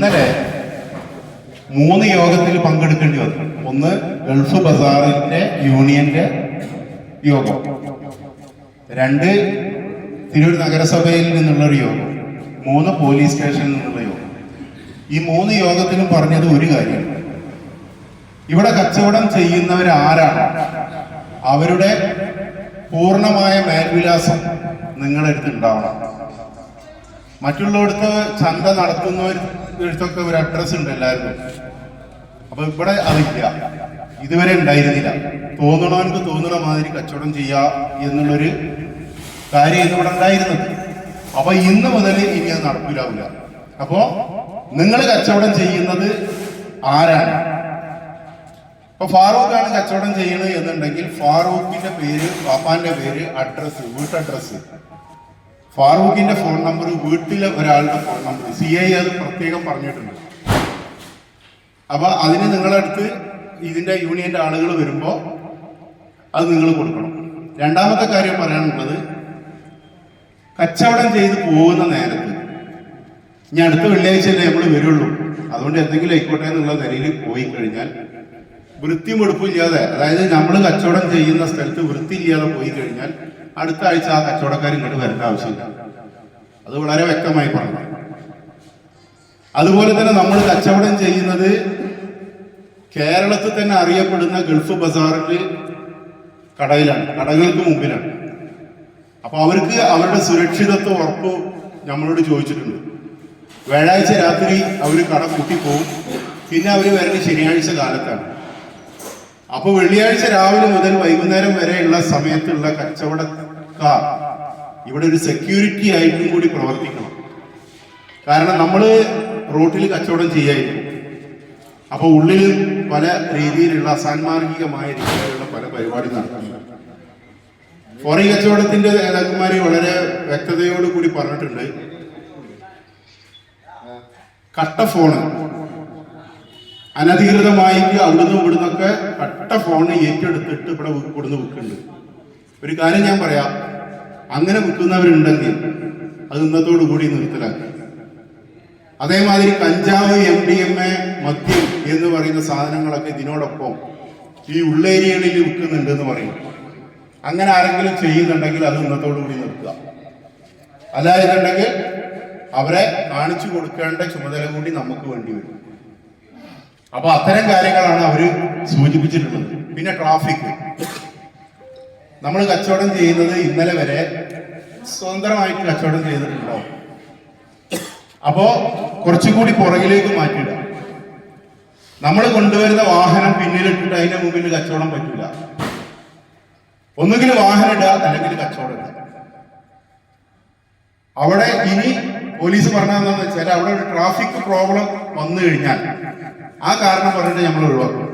ഇന്നലെ മൂന്ന് യോഗത്തിൽ പങ്കെടുക്കേണ്ടി വന്നു. ഒന്ന് ഗൾഫ് ബസാറിന്റെ യൂണിയന്റെ യോഗം. രണ്ട് തിരൂർ നഗരസഭയിൽ നിന്നുള്ള ഒരു യോഗം. മൂന്ന് പോലീസ് സ്റ്റേഷനിൽ നിന്നുള്ള യോഗം. ഈ മൂന്ന് യോഗത്തിലും പറഞ്ഞത് ഒരു കാര്യം. ഇവിടെ കച്ചവടം ചെയ്യുന്നവരാരാണ്? അവരുടെ പൂർണമായ മേൽവിലാസം നിങ്ങളെടുത്ത് ഉണ്ടാവണം. മറ്റുള്ളിടത്ത് ചന്ത നടത്തുന്നവരടുത്തൊക്കെ ഒരു അഡ്രസ് ഉണ്ട് എല്ലാവർക്കും. അപ്പൊ ഇവിടെ അതില്ല ഇതുവരെ ഉണ്ടായിരുന്നില്ല. തോന്നണവർക്ക് തോന്നണ മാതിരി കച്ചവടം ചെയ്യാ എന്നുള്ളൊരു കാര്യം ഇവിടെ ഉണ്ടായിരുന്നത്. അപ്പൊ ഇന്ന് മുതൽ ഇനി അത് നടപ്പിലാവില്ല. അപ്പോ നിങ്ങൾ കച്ചവടം ചെയ്യുന്നത് ആരാണ്? ഇപ്പൊ ഫാറൂഖാണ് കച്ചവടം ചെയ്യണത് എന്നുണ്ടെങ്കിൽ ഫാറൂഖിന്റെ പേര് പാപ്പാന്റെ പേര് അഡ്രസ് വീട്ടഡ്രസ് ഫാറൂഖിന്റെ ഫോൺ നമ്പർ വീട്ടിലെ ഒരാളുടെ ഫോൺ നമ്പർ സി ഐ അത് പ്രത്യേകം പറഞ്ഞിട്ടുണ്ട്. അപ്പൊ അതിന് അടുത്ത് ഇതിന്റെ യൂണിയന്റെ ആളുകൾ വരുമ്പോൾ അത് നിങ്ങൾ കൊടുക്കണം. രണ്ടാമത്തെ കാര്യം പറയാനുള്ളത് കച്ചവടം ചെയ്ത് പോകുന്ന നേരത്ത് ഇനി അടുത്ത വെള്ളിയാഴ്ചയല്ലേ നമ്മൾ വരുള്ളൂ. അതുകൊണ്ട് എന്തെങ്കിലും ആയിക്കോട്ടെ എന്നുള്ള നിലയിൽ പോയി കഴിഞ്ഞാൽ വൃത്തിയും വെടുപ്പില്ലാതെ അതായത് നമ്മൾ കച്ചവടം ചെയ്യുന്ന സ്ഥലത്ത് വൃത്തിയില്ലാതെ പോയി കഴിഞ്ഞാൽ അടുത്ത ആഴ്ച ആ കച്ചവടക്കാർ ഇങ്ങോട്ട് വരേണ്ട ആവശ്യമില്ല. അത് വളരെ വ്യക്തമായി പറഞ്ഞു. അതുപോലെ തന്നെ നമ്മൾ കച്ചവടം ചെയ്യുന്നത് കേരളത്തിൽ തന്നെ അറിയപ്പെടുന്ന ഗൾഫ് ബസാറിൽ കടയിലാണ് കടകൾക്ക് മുമ്പിലാണ്. അപ്പൊ അവർക്ക് അവരുടെ സുരക്ഷിതത്വം ഉറപ്പ് നമ്മളോട് ചോദിച്ചിട്ടുണ്ട്. വ്യാഴാഴ്ച രാത്രി അവർ കട കൂട്ടിപ്പോവും. പിന്നെ അവർ വരുന്നത് ശനിയാഴ്ച കാലത്താണ്. അപ്പൊ വെള്ളിയാഴ്ച രാവിലെ മുതൽ വൈകുന്നേരം വരെയുള്ള സമയത്തുള്ള കച്ചവടക്കാർ ഇവിടെ ഒരു സെക്യൂരിറ്റി ആയിട്ടും കൂടി പ്രവർത്തിക്കണം. കാരണം നമ്മൾ റോട്ടിൽ കച്ചവടം ചെയ്യായിരുന്നു അപ്പൊ ഉള്ളിൽ പല രീതിയിലുള്ള അസാൻമാർഗികമായ രീതിയിലുള്ള പല പരിപാടി നടക്കുന്നുണ്ട് ഫോറിൻ കച്ചവടത്തിന്റെ നേതാക്കന്മാര് വളരെ വ്യക്തതയോട് കൂടി പറഞ്ഞിട്ടുണ്ട്. കട്ട ഫോണ്. അനധികൃതമായിട്ട് അവിടുന്ന് ഇവിടുന്നൊക്കെ കട്ട ഫോൺ ഏറ്റെടുത്തിട്ട് ഇവിടെ കൊടുന്ന് വിൽക്കുന്നുണ്ട്. ഒരു കാര്യം ഞാൻ പറയാം. അങ്ങനെ വിൽക്കുന്നവരുണ്ടെങ്കിൽ അത് ഇന്നത്തോടു കൂടി നിർത്തലാക്കി. അതേമാതിരി കഞ്ചാവ് എം ഡി എം എ മദ്യം എന്ന് പറയുന്ന സാധനങ്ങളൊക്കെ ഇതിനോടൊപ്പം ഈ ഉള്ളേരിയകളിൽ വിൽക്കുന്നുണ്ട് എന്ന് പറയും. അങ്ങനെ ആരെങ്കിലും ചെയ്യുന്നുണ്ടെങ്കിൽ അത് ഇന്നത്തോടു കൂടി നിർത്തുക. അല്ലാതെ അവരെ കാണിച്ചു കൊടുക്കേണ്ട ചുമതല കൂടി നമുക്ക് വേണ്ടി വരും. അപ്പൊ അത്തരം കാര്യങ്ങളാണ് അവർ സൂചിപ്പിച്ചിട്ടുള്ളത്. പിന്നെ ട്രാഫിക് നമ്മൾ കച്ചവടം ചെയ്യുന്നത് ഇന്നലെ വരെ സ്വതന്ത്രമായിട്ട് കച്ചവടം ചെയ്തിട്ടുണ്ടോ? അപ്പോ കുറച്ചുകൂടി പുറകിലേക്ക് മാറ്റിയിടുക നമ്മൾ കൊണ്ടുവരുന്ന വാഹനം പിന്നിലിട്ടിട്ട് അതിന്റെ മുമ്പിൽ കച്ചവടം പറ്റില്ല ഒന്നുകിൽ വാഹനം ഇടുക അല്ലെങ്കിൽ കച്ചവടം ഇടുക. അവിടെ ഇനി പോലീസ് പറഞ്ഞതെന്ന് വെച്ചാൽ അവിടെ ഒരു ട്രാഫിക് പ്രോബ്ലം വന്നു കഴിഞ്ഞാൽ ആ കാരണം പറഞ്ഞിട്ട് നമ്മൾ ഒഴിവാക്കും.